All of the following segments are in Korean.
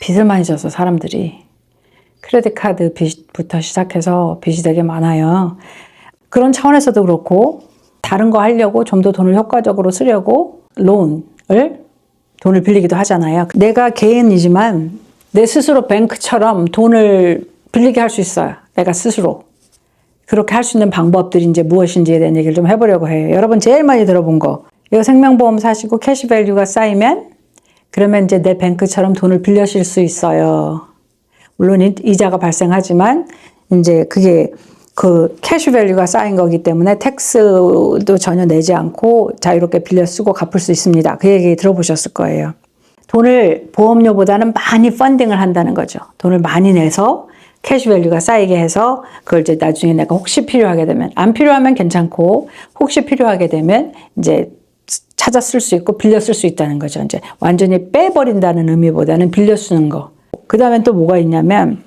빚을 많이 져서 사람들이 크레딧 카드 빚부터 시작해서 빚이 되게 많아요. 그런 차원에서도 그렇고 다른 거 하려고 좀 더 돈을 효과적으로 쓰려고 론을 돈을 빌리기도 하잖아요. 내가 개인이지만 내 스스로 뱅크처럼 돈을 빌리게 할 수 있어요. 내가 스스로. 그렇게 할 수 있는 방법들이 이제 무엇인지에 대한 얘기를 좀 해보려고 해요. 여러분 제일 많이 들어본 거. 이거 생명보험 사시고 캐시밸류가 쌓이면 그러면 이제 내 뱅크처럼 돈을 빌려실 수 있어요. 물론 이- 이자가 발생하지만 이제 그게 그 캐시 밸류가 쌓인 거기 때문에 텍스도 전혀 내지 않고 자유롭게 빌려 쓰고 갚을 수 있습니다. 그 얘기 들어보셨을 거예요. 돈을 보험료보다는 많이 펀딩을 한다는 거죠. 돈을 많이 내서 캐시 밸류가 쌓이게 해서 그걸 이제 나중에 내가 혹시 필요하게 되면 안 필요하면 괜찮고 혹시 필요하게 되면 이제 찾아 쓸 수 있고 빌려 쓸 수 있다는 거죠. 이제 완전히 빼버린다는 의미보다는 빌려 쓰는 거. 그 다음에 또 뭐가 있냐면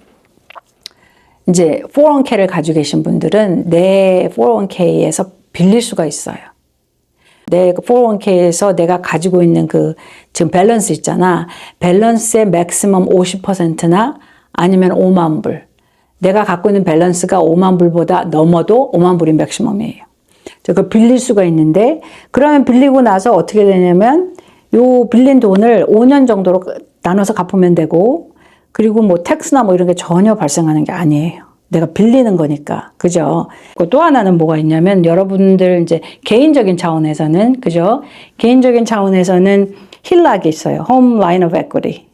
이제 401k를 가지고 계신 분들은 내 401k에서 빌릴 수가 있어요. 내 401k에서 내가 가지고 있는 그 지금 밸런스 있잖아. 밸런스의 맥시멈 50%나 아니면 5만 불. 내가 갖고 있는 밸런스가 5만 불보다 넘어도 5만 불이 맥시멈이에요. 그 빌릴 수가 있는데 그러면 빌리고 나서 어떻게 되냐면 요 빌린 돈을 5년 정도로 나눠서 갚으면 되고 그리고 뭐 텍스나 뭐 이런 게 전혀 발생하는 게 아니에요. 내가 빌리는 거니까. 그죠? 또 하나는 뭐가 있냐면 여러분들 이제 개인적인 차원에서는 그죠? 개인적인 차원에서는 힐락이 있어요. 홈 라인 오브 에quity.